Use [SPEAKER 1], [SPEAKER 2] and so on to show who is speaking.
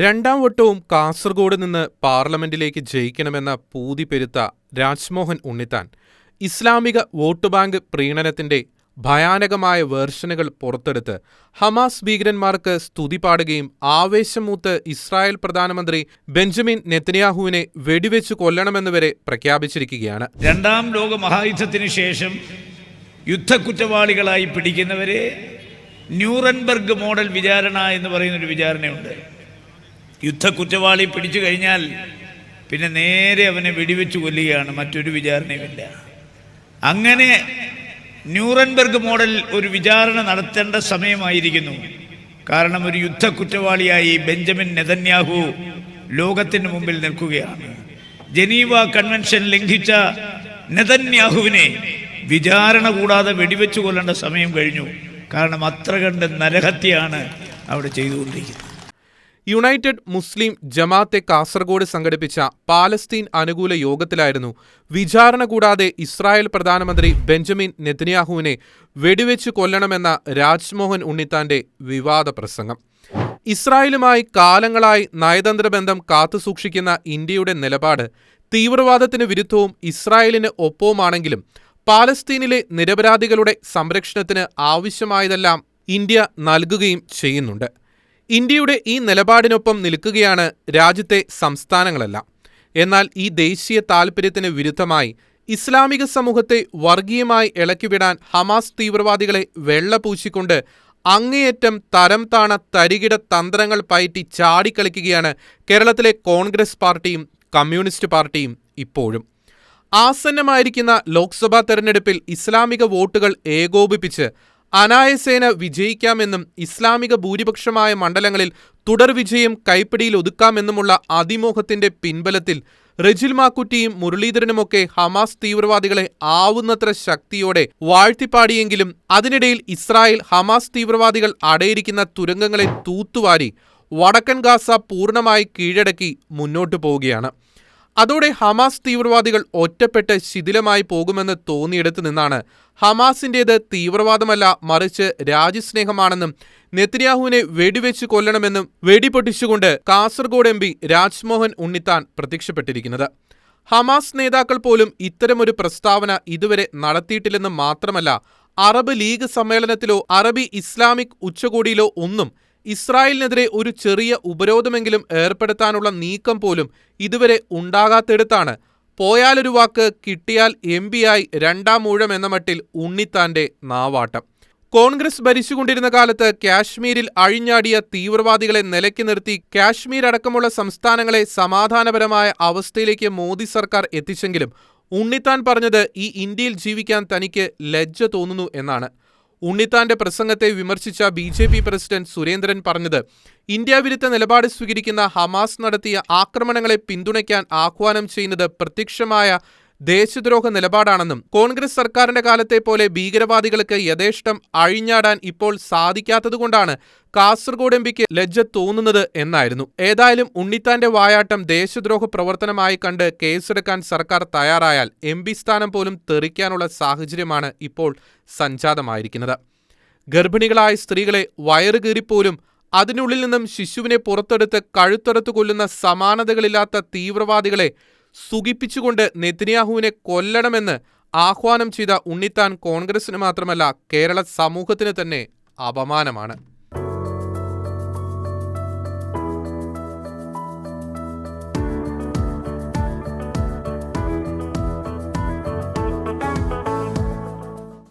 [SPEAKER 1] രണ്ടാം വട്ടവും കാസർഗോഡ് നിന്ന് പാർലമെന്റിലേക്ക് ജയിക്കണമെന്ന പൂതി പെരുത്ത രാജ്മോഹൻ ഉണ്ണിത്താൻ ഇസ്ലാമിക വോട്ട് ബാങ്ക് പ്രീണനത്തിന്റെ ഭയാനകമായ വേർഷനുകൾ പുറത്തെടുത്ത് ഹമാസ് ഭീകരന്മാർക്ക് സ്തുതി പാടുകയും ആവേശമൂത്ത് ഇസ്രായേൽ പ്രധാനമന്ത്രി ബെഞ്ചമിൻ നെത്തന്യാഹുവിനെ വെടിവെച്ച് കൊല്ലണമെന്ന് വരെ പ്രഖ്യാപിച്ചിരിക്കുകയാണ്.
[SPEAKER 2] രണ്ടാം ലോക മഹായുദ്ധത്തിന് ശേഷം യുദ്ധക്കുറ്റവാളികളായി പിടിക്കുന്നവരെ ന്യൂറൻബർഗ് മോഡൽ വിചാരണ എന്ന് പറയുന്നൊരു വിചാരണയുണ്ട്. യുദ്ധക്കുറ്റവാളി പിടിച്ചു കഴിഞ്ഞാൽ പിന്നെ നേരെ അവനെ വെടിവെച്ച് കൊല്ലുകയാണ് മറ്റൊരു വിചാരണയുമില്ല. അങ്ങനെ ന്യൂറൻബർഗ് മോഡൽ ഒരു വിചാരണ നടത്തേണ്ട സമയമായിരിക്കുന്നു. കാരണം ഒരു യുദ്ധ കുറ്റവാളിയായി ബെഞ്ചമിൻ നെതന്യാഹു ലോകത്തിന് മുമ്പിൽ നിൽക്കുകയാണ്. ജനീവ കൺവെൻഷൻ ലംഘിച്ച നെതന്യാഹുവിനെ വിചാരണ കൂടാതെ വെടിവെച്ചു കൊല്ലേണ്ട സമയം കഴിഞ്ഞു. കാരണം അത്ര കണ്ട് നരഹത്യാണ് അവിടെ ചെയ്തുകൊണ്ടിരിക്കുന്നത്.
[SPEAKER 1] യുണൈറ്റഡ് മുസ്ലിം ജമാഅത്തെ കാസർഗോഡ് സംഘടിപ്പിച്ച പാലസ്തീൻ അനുകൂല യോഗത്തിലായിരുന്നു വിചാരണ കൂടാതെ ഇസ്രായേൽ പ്രധാനമന്ത്രി ബെഞ്ചമിൻ നെതന്യാഹുവിനെ വെടിവെച്ച് കൊല്ലണമെന്ന രാജ്മോഹൻ ഉണ്ണിത്താന്റെ വിവാദ പ്രസംഗം. ഇസ്രായേലുമായി കാലങ്ങളായി നയതന്ത്ര ബന്ധം കാത്തുസൂക്ഷിക്കുന്ന ഇന്ത്യയുടെ നിലപാട് തീവ്രവാദത്തിന് വിരുദ്ധവും ഇസ്രായേലിന് ഒപ്പവുമാണെങ്കിലും പാലസ്തീനിലെ നിരപരാധികളുടെ സംരക്ഷണത്തിന് ആവശ്യമായതെല്ലാം ഇന്ത്യ നൽകുകയും ചെയ്യുന്നുണ്ട്. ഇന്ത്യയുടെ ഈ നിലപാടിനൊപ്പം നിൽക്കുകയാണ് രാജ്യത്തെ സംസ്ഥാനങ്ങളെല്ലാം. എന്നാൽ ഈ ദേശീയ താൽപര്യത്തിന് വിരുദ്ധമായി ഇസ്ലാമിക സമൂഹത്തെ വർഗീയമായി ഇളക്കിവിടാൻ ഹമാസ് തീവ്രവാദികളെ വെള്ളപൂശിക്കൊണ്ട് അങ്ങേയറ്റം തരം താണ തരികിട തന്ത്രങ്ങൾ പയറ്റി ചാടിക്കളിക്കുകയാണ് കേരളത്തിലെ കോൺഗ്രസ് പാർട്ടിയും കമ്മ്യൂണിസ്റ്റ് പാർട്ടിയും ഇപ്പോഴും. ആസന്നമായിരിക്കുന്ന ലോക്സഭാ തെരഞ്ഞെടുപ്പിൽ ഇസ്ലാമിക വോട്ടുകൾ ഏകോപിപ്പിച്ച് അനായസേന വിജയിക്കാമെന്നും ഇസ്ലാമിക ഭൂരിപക്ഷമായ മണ്ഡലങ്ങളിൽ തുടർ വിജയം കൈപ്പിടിയിൽ ഒതുക്കാമെന്നുമുള്ള അതിമോഹത്തിന്റെ പിൻബലത്തിൽ റെജിൽ മാക്കുറ്റിയും മുരളീധരനുമൊക്കെ ഹമാസ് തീവ്രവാദികളെ ആവുന്നത്ര ശക്തിയോടെ വാഴ്ത്തിപ്പാടിയെങ്കിലും അതിനിടയിൽ ഇസ്രായേൽ ഹമാസ് തീവ്രവാദികൾ അടയിരിക്കുന്ന തുരങ്കങ്ങളെ തൂത്തുവാരി വടക്കൻ ഗാസ പൂർണമായി കീഴടക്കി മുന്നോട്ടു പോവുകയാണ്. അതോടെ ഹമാസ് തീവ്രവാദികൾ ഒറ്റപ്പെട്ട് ശിഥിലമായി പോകുമെന്ന് തോന്നിയെടുത്തു നിന്നാണ് ഹമാസിന്റേത് തീവ്രവാദമല്ല മറിച്ച് രാജ്യസ്നേഹമാണെന്നും നെത്തന്യാഹുവിനെ വെടിവെച്ച് കൊല്ലണമെന്നും വെടിപൊട്ടിച്ചുകൊണ്ട് കാസർഗോഡ് എം പി രാജ്മോഹൻ ഉണ്ണിത്താൻ പ്രത്യക്ഷപ്പെട്ടിരിക്കുന്നത്. ഹമാസ് നേതാക്കൾ പോലും ഇത്തരമൊരു പ്രസ്താവന ഇതുവരെ നടത്തിയിട്ടില്ലെന്ന് മാത്രമല്ല അറബ് ലീഗ് സമ്മേളനത്തിലോ അറബി ഇസ്ലാമിക് ഉച്ചകോടിയിലോ ഒന്നും ഇസ്രായേലിനെതിരെ ഒരു ചെറിയ ഉപരോധമെങ്കിലും ഏർപ്പെടുത്താനുള്ള നീക്കം പോലും ഇതുവരെ ഉണ്ടാകാത്തിടത്താണ്. പോയാലൊരു വാക്ക് കിട്ടിയാൽ എം പിയായി രണ്ടാം മൂഴം എന്ന മട്ടിൽ ഉണ്ണിത്താന്റെ നാവാട്ടം. കോൺഗ്രസ് ഭരിച്ചുകൊണ്ടിരുന്ന കാലത്ത് കാശ്മീരിൽ അഴിഞ്ഞാടിയ തീവ്രവാദികളെ നിലയ്ക്ക് നിർത്തി കാശ്മീർ അടക്കമുള്ള സംസ്ഥാനങ്ങളെ സമാധാനപരമായ അവസ്ഥയിലേക്ക് മോദി സർക്കാർ എത്തിച്ചെങ്കിലും ഉണ്ണിത്താൻ പറഞ്ഞത് ഈ ഇന്ത്യയിൽ ജീവിക്കാൻ തനിക്ക് ലജ്ജ തോന്നുന്നു എന്നാണ്. ഉണ്ണിത്താന്റെ പ്രസംഗത്തെ വിമർശിച്ച B J P president Surendran പറഞ്ഞത് ഇന്ത്യ വിരുദ്ധ നിലപാട് സ്വീകരിക്കുന്ന ഹമാസ് നടത്തിയ ആക്രമണങ്ങളെ പിന്തുണയ്ക്കാൻ ആഹ്വാനം ചെയ്യുന്നത് പ്രത്യക്ഷമായ ദേശദ്രോഹ നിലപാടാണെന്നും കോൺഗ്രസ് സർക്കാരിന്റെ കാലത്തെ പോലെ ഭീകരവാദികൾക്ക് യഥേഷ്ടം അഴിഞ്ഞാടാൻ ഇപ്പോൾ സാധിക്കാത്തതുകൊണ്ടാണ് കാസർഗോഡ് എംപിക്ക് ലജ്ജ തോന്നുന്നത് എന്നായിരുന്നു. ഏതായാലും ഉണ്ണിത്താന്റെ വായാട്ടം ദേശദ്രോഹ പ്രവർത്തനമായി കണ്ട് കേസെടുക്കാൻ സർക്കാർ തയ്യാറായാൽ എം സ്ഥാനം പോലും തെറിക്കാനുള്ള സാഹചര്യമാണ് ഇപ്പോൾ സംജാതമായിരിക്കുന്നത്. ഗർഭിണികളായ സ്ത്രീകളെ വയറുകീറിപ്പോലും അതിനുള്ളിൽ നിന്നും ശിശുവിനെ പുറത്തെടുത്ത് കഴുത്തറുത്തു കൊല്ലുന്ന സമാനതകളില്ലാത്ത തീവ്രവാദികളെ സുഖിപ്പിച്ചുകൊണ്ട് നെതിന്യാഹുവിനെ കൊല്ലണമെന്ന് ആഹ്വാനം ചെയ്ത ഉണ്ണിത്താൻ കോൺഗ്രസിന് മാത്രമല്ല കേരള സമൂഹത്തിന് തന്നെ അപമാനമാണ്